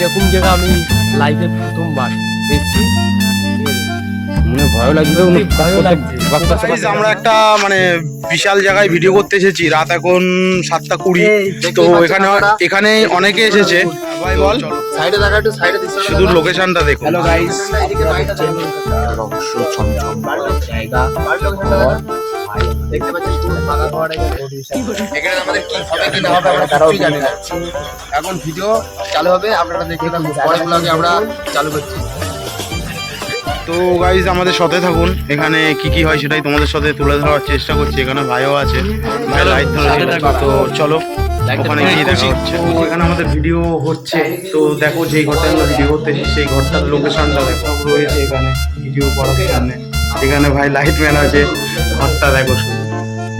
এরকম জায়গা আমি লাইফে প্রথমবার এসেছি মনে ভয় লাগবে সত্যি ভয়ও লাগছে। Guys, আমরা একটা মানে বিশাল জায়গায় ভিডিও করতে এসেছি রাত এখন সাতটা কুড়ি। তো এখানে এখানে অনেকে এসেছে। ভাই বল। সাইডে দেখা একটু সাইডে শুধু লোকেশনটা দেখো হ্যালো গাইস রহস্য ছমছম জায়গা ঘর দেখতে ফাঁকা এখানে। এখানে আমাদের কি হবে কি না হবে আমরা কিছুই জানি না। এখন ভিডিও চালু হবে আপনারা দেখতে থাকুন। পরে ব্লগে আমরা চালু করছি। তো গাইজ আমাদের সাথে থাকুন। এখানে কি কি হয় সেটাই তোমাদের সাথে তুলে ধরার চেষ্টা করছি। এখানে ভাইও আছে ভাই লাইট ধরে তো চলো ওখানে গিয়ে দেখা হচ্ছে। এখানে আমাদের ভিডিও হচ্ছে। তো দেখো যেই ঘরটা আমরা ভিডিও করতে এসেছি সেই ঘরটার লোকেশনটা দেখো। রয়েছে এখানে ভিডিও করার জন্য। এখানে ভাই লাইট ম্যান আছে। ঘরটা দেখো শুধু।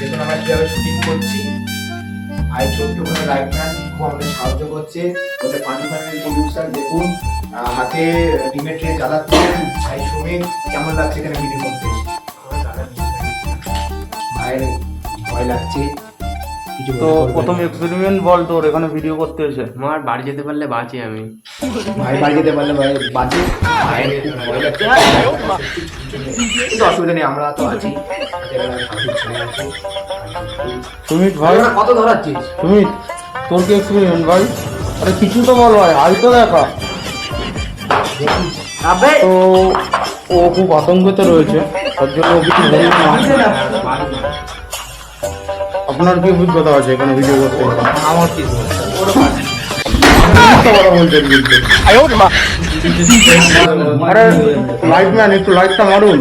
দেখুন আমরা কীভাবে শুটিং করছি ভাই ছোট্ট করে লাইটম্যান খুব আমাদের সাহায্য করছে। ওদের পানি ফানির প্রডিউসার দেখুন হাতে ডিমের ট্রে জ্বালাচ্ছে ভাই সুমিত কেমন লাগছে এখানে ভিডিও করতে? ভয় লাগছে। কিছু তো প্রথম এক্সপেরিমেন্ট বল তোর এখানে ভিডিও করতে এসে আমার বাড়ি যেতে পারলে বাঁচি আমি। ভাই বাড়ি যেতে পারলে ভাই বাঁচে। কিন্তু অসুবিধা নেই আমরা তো আছি। সুমিত ভাই কত ধরাচ্ছিস সুমিত তোর কি এক্সপেরিমেন্ট ভাই? আরে কিছু তো বল ভাই আই তো দেখা। তো ও খুব আতঙ্কতে রয়েছে তার জন্য ও কিছু বলবে না। আপনার কি অভিজ্ঞতা আছে এখানে ভিডিও করতে? আমার কি আরে লাইট ম্যান একটু লাইটটা মারুন।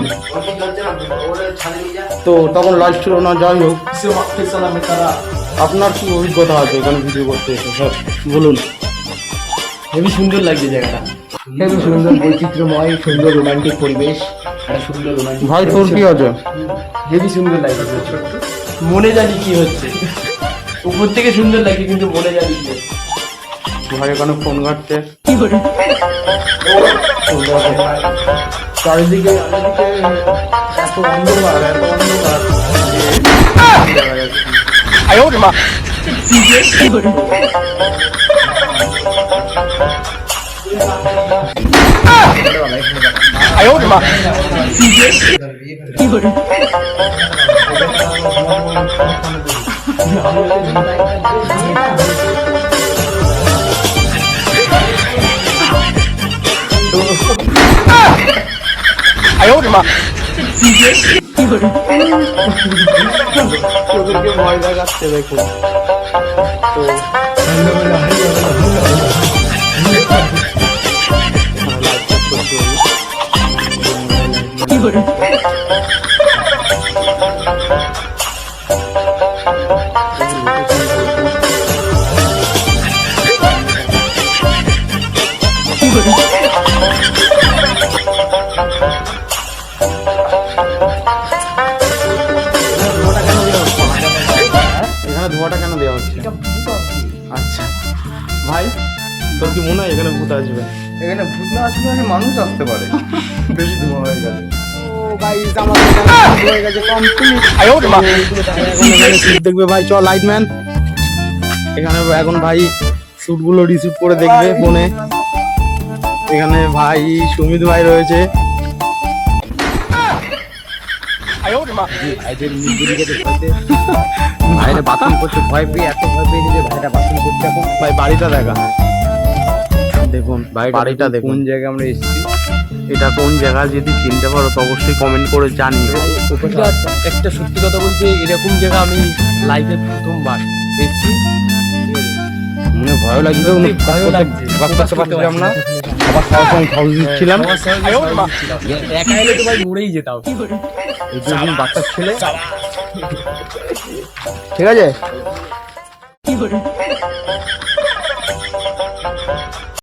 তো তখন লাইট ছিল না যাই হোক। আপনার কি অভিজ্ঞতা আছে এখানে ভিডিও করতে? এসে স্যার বলুন। হেবি সুন্দর লাগছে জায়গাটা। হেবি সুন্দর বৈচিত্র্যময় সুন্দর রোমান্টিক পরিবেশ। ভাই তোর কি আছে হেবি সুন্দর লাগছে মনে জানি কি হচ্ছে। উপর থেকে সুন্দর লাগছে কিন্তু মনে জানি কি ভাই এখানে ফোন ঘাটছে। চারিদিকে চারিদিকে এত অন্ধকার এত অন্ধকার। যে দেখা যাচ্ছে না। ওদেরকে ভয় দেখাচ্ছে দেখুন তো ধোঁয়াটা কেন দেওয়া হচ্ছে? আচ্ছা। ভাই তোর কি মনে হয় এখানে ভূত আসবে? এখানে ভূত না আসলে মানে মানুষ আসতে পারে। বেশি ধোঁয়া হয়ে গেলে দেখবে ভাই চ লাইটম্যান এখানে এখন ভাই শুটগুলো রিসিভ করে দেখবে ফোনে এখানে ভাই সুমিত ভাই রয়েছে। ভাইরা বাথরুম করতে ভয় পেয়ে এত ভয় পেয়েছে যে ভাইরা বাথরুম করতে এখন। ভাই বাড়িটা দেখা। দেখুন ভাই বাড়িটা দেখুন। কোন জায়গায় আমরা এসেছি। এটা কোন জায়গা যদি চিনতে পারো তো অবশ্যই কমেন্ট করে জানিও। একটা সত্যি কথা বলতে এরকম জায়গা আমি লাইফে প্রথমবার এসেছি মনে ভয় লাগবে সত্যি ভয়ও লাগছে। না। আবার দিচ্ছিলাম একা এলে তো ভাই মরেই যেতাম। এই যে বাচ্চা ছেলে। ঠিক আছে?